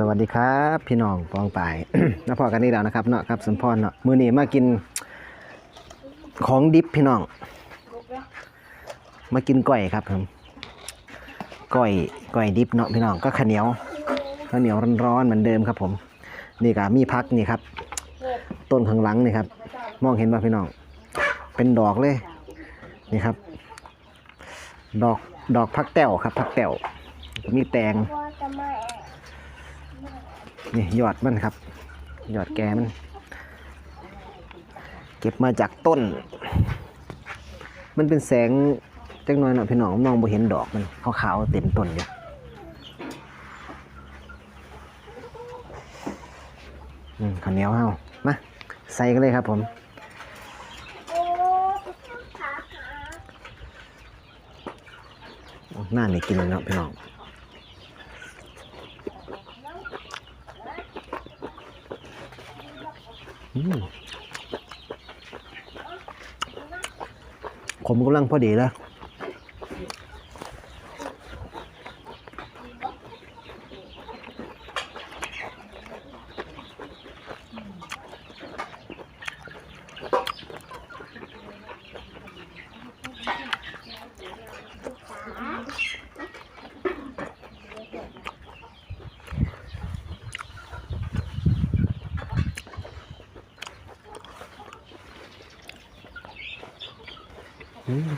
สวัสดีครับ พี่น้องปองปายน้าพอกันนี่แล้วนะครับเนาะครับสมพรเนาะมือนี้มากินของดิบพี่น้อง มากินก้อยครับผมก้อยก้อยดิบเนาะพี่น้องก็ข้าวเหนียวข้าวเหนียวร้อนๆเหมือนเดิมครับผม นี่ก็มีพักนี่ครับ ต้นข้างหลังนี่ครับ มองเห็นป่ะพี่น้อง เป็นดอกเลยนี่ครับ ดอกดอกพักแต้วครับพักแต้วมีแตง นี่ยอดมันครับ ยอดแกมัน เก็บมาจากต้น มันเป็นแสงจักน่อยนะพี่น้องมองบ่เห็นดอกมันขาวๆเต็มต้นอยู่อืมข้าวเหนียวเฮามาใส่กันเลยครับผมหน้านี่กินเลยเนาะพี่น้อง อืม ผมกำลังพอดีแล้ว อืม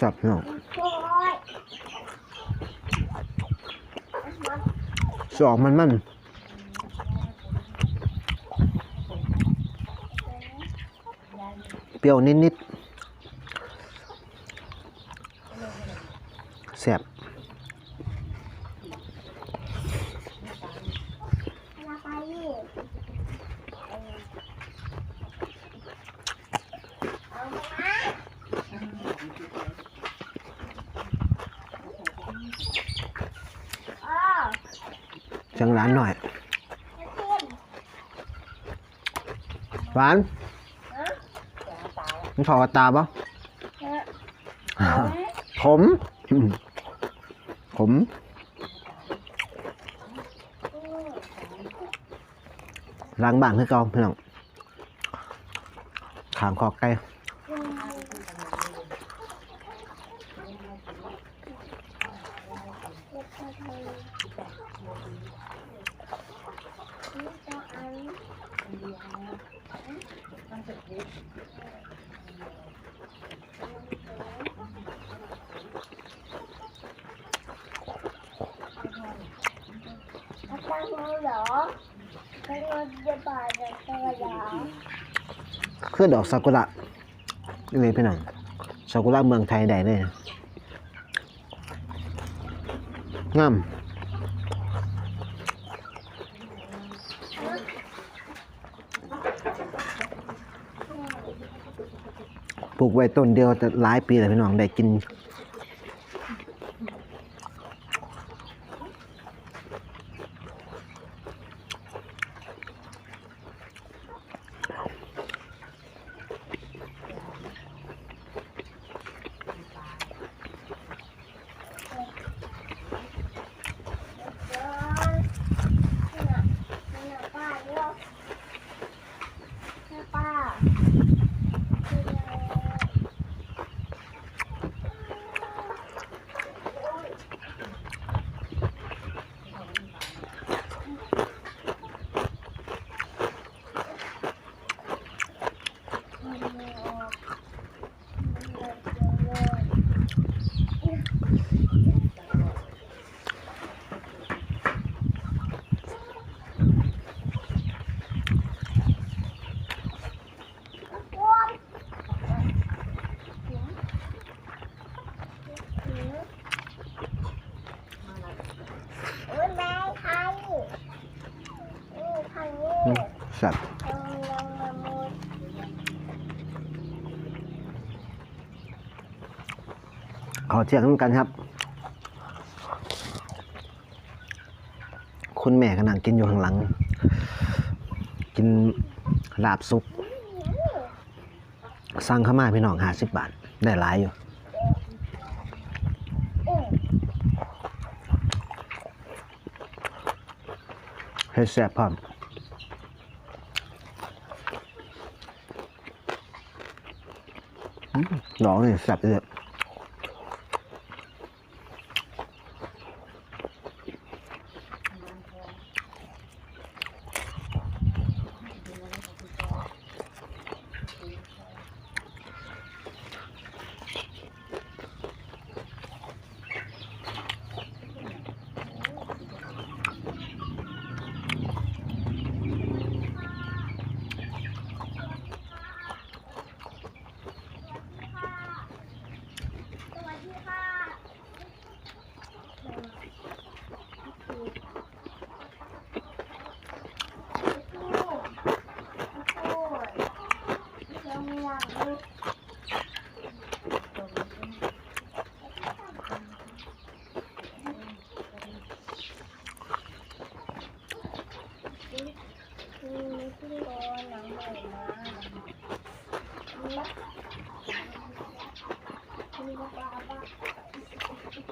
สับพี่น้อง สองมันมันเปรี้ยวนิดๆแซ่บ จังร้านหน่อย หวานมันพอกบตาปะผมอืมผม ล้างบ้านคือเก่าพี่น้องขางคอไก่ คือดอกซากุระนี่เลยพี่น้องซากุระเมืองไทยได้เลยงาม ปลูกไว้ต้นเดียวแต่หลายปีแล้วพี่น้องได้กิน สัตว์ขอเชียร์กันครับ คุณแม่กขนาดกินอยู่ข้างหลัง กินลาบซุปสั่งข้ามาพี่น้องห้าสิบบาท ได้หลายอยู่เฮ็ดแซ่บพร้อม หลองนี่แซ่บเลย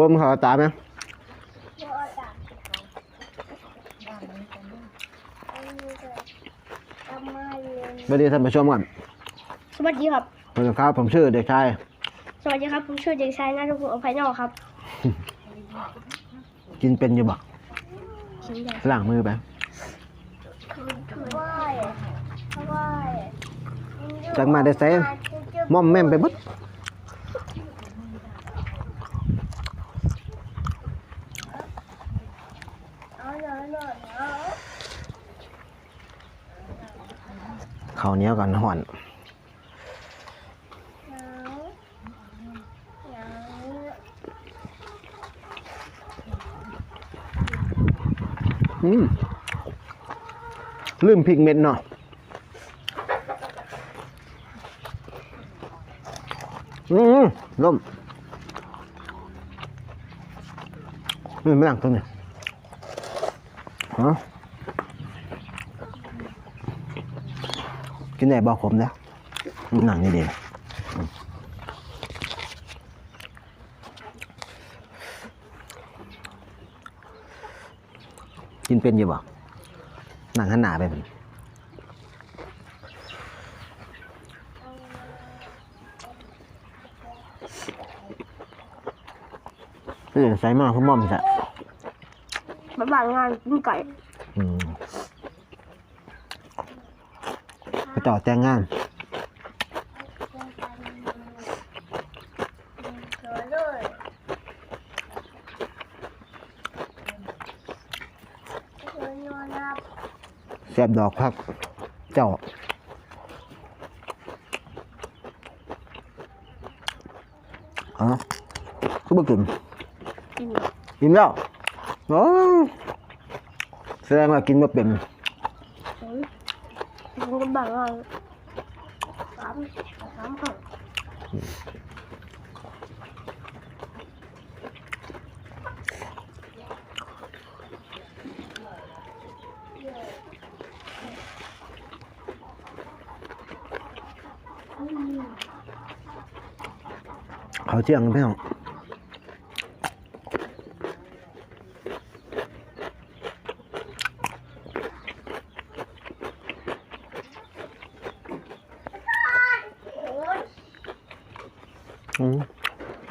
พวกมึงขอตามไหมสวัสดีท่านผู้ชมก่อนสวัสดีครับสวัสดีครับ ผมชื่อเด็กชาย สวัสดีครับ ผมชื่อเด็กชายนาทุพงศ์อภัยนอกครับ กินเป็นอยู่บ่ชิมได้ล้างมือไปจากมาได้เซมม่อมแม่มไปเบึด ข้าวเหนียวกันห่อนอืมลืมพริกเม็ดเนาะอืมล่มนี่ไม่หลังตรงนี้ฮะ กินไหนบอกผมนะหนังนี่เด่นกินเป็นอยู่บ่หนังหันหนาไปมันเออใส่มาคุณม่อมจ้ะมาบางงานกินไก่ อืม ไปต่อแต่งงานแซบดอกพักเจ้าอ๋อคือบ่กินกินกินแล้วโอ้แสดงว่ากินบ่เป็น กินกับบางงานสามสามคน เขาเที่ยงพี่น้ อืม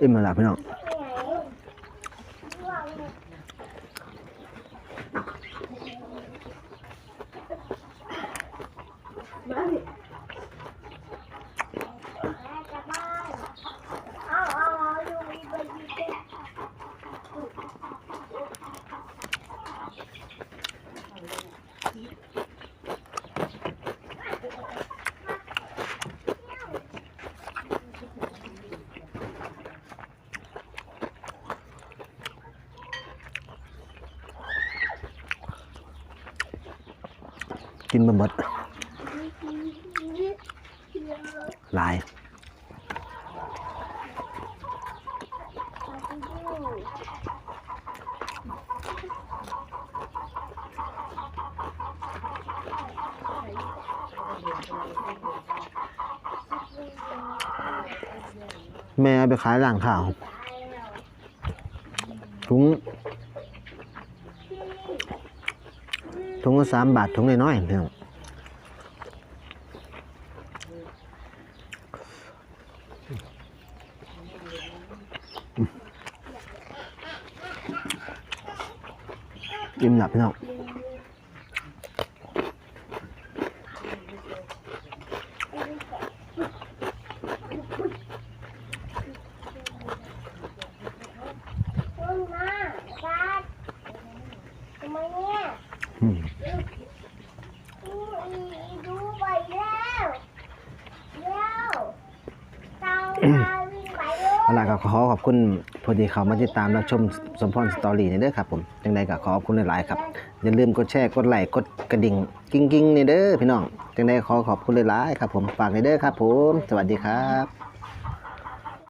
อิ่มแล้วล่ะพี่น้อง กินบะหมดหลายแม่ไปขายหลังข่าวถุง ถุงละสามบาทถุงน้อยๆพี่น้องอิ่มหนับพี่น้อง ขึ้นมาจัดทำไมเนี่ย อืม ดูอีดูไปแล้วเร็วเตามาวิ่งไป เลยเอาล่ะก็ขอขอบคุณพอดีเขามาติดตามรับชมสมพรสตอรี่นี่เด้อครับผมยังใดก็ขอขอบคุณหลายๆครับอย่าลืมกดแชร์กดไลค์กดกระดิ่งกิ้งๆนี่เด้อพี่น้องยังใดขอขอบคุณหลายๆครับผมฝากนี่เด้อครับผม สวัสดีครับ